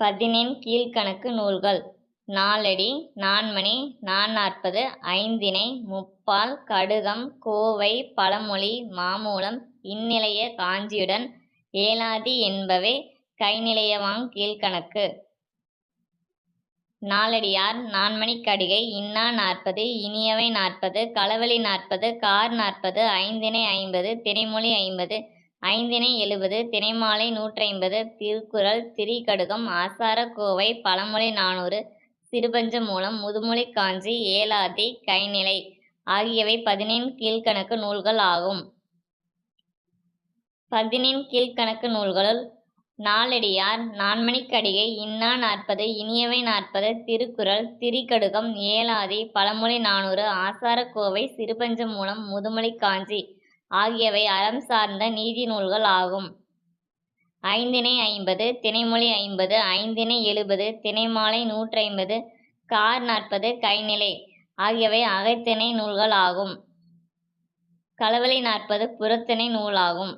பதினெண் கீழ்க்கணக்கு நூல்கள். நாலடி நான்மணி நாநாற்பது ஐந்திணை முப்பால் கடுகம் கோவை பழமொழி மாமூலம் இந்நிலைய காஞ்சியுடன் ஏலாதி என்பவை கைநிலையவாங் கீழ்க்கணக்கு. நாலடியார் நான்மணி கடிகை இன்னா நாற்பது இனியவை நாற்பது களவழி நாற்பது கார் நாற்பது ஐந்திணை ஐம்பது திணைமொழி ஐம்பது ஐந்திணை எழுபது தினைமாலை நூற்றைம்பது திருக்குறள் திரிகடுகம் ஆசார கோவை பழமொழி நானூறு சிறுபஞ்ச மூலம் முதுமொழி காஞ்சி ஏலாதி கைநிலை ஆகியவை பதினேழு கீழ்கணக்கு நூல்கள் ஆகும். பதினேழு கீழ்க்கணக்கு நூல்களுள் நாளடியார் நான்மணிக்கடிகை இன்னா நாற்பது இனியவை நாற்பது திருக்குறள் திரிகடுகம் ஏலாதி பழமொழி நானூறு ஆசாரக்கோவை சிறுபஞ்ச மூலம் முதுமொழி காஞ்சி ஆகியவை அறம் சார்ந்த நீதி நூல்கள் ஆகும். ஐந்திணை ஐம்பது திணைமொழி ஐம்பது ஐந்திணை எழுபது திணைமாலை நூற்றைம்பது கார் நாற்பது கைநிலை ஆகியவை அகத்திணை நூல்கள் ஆகும். கலவலை நாற்பது புறத்திணை நூலாகும்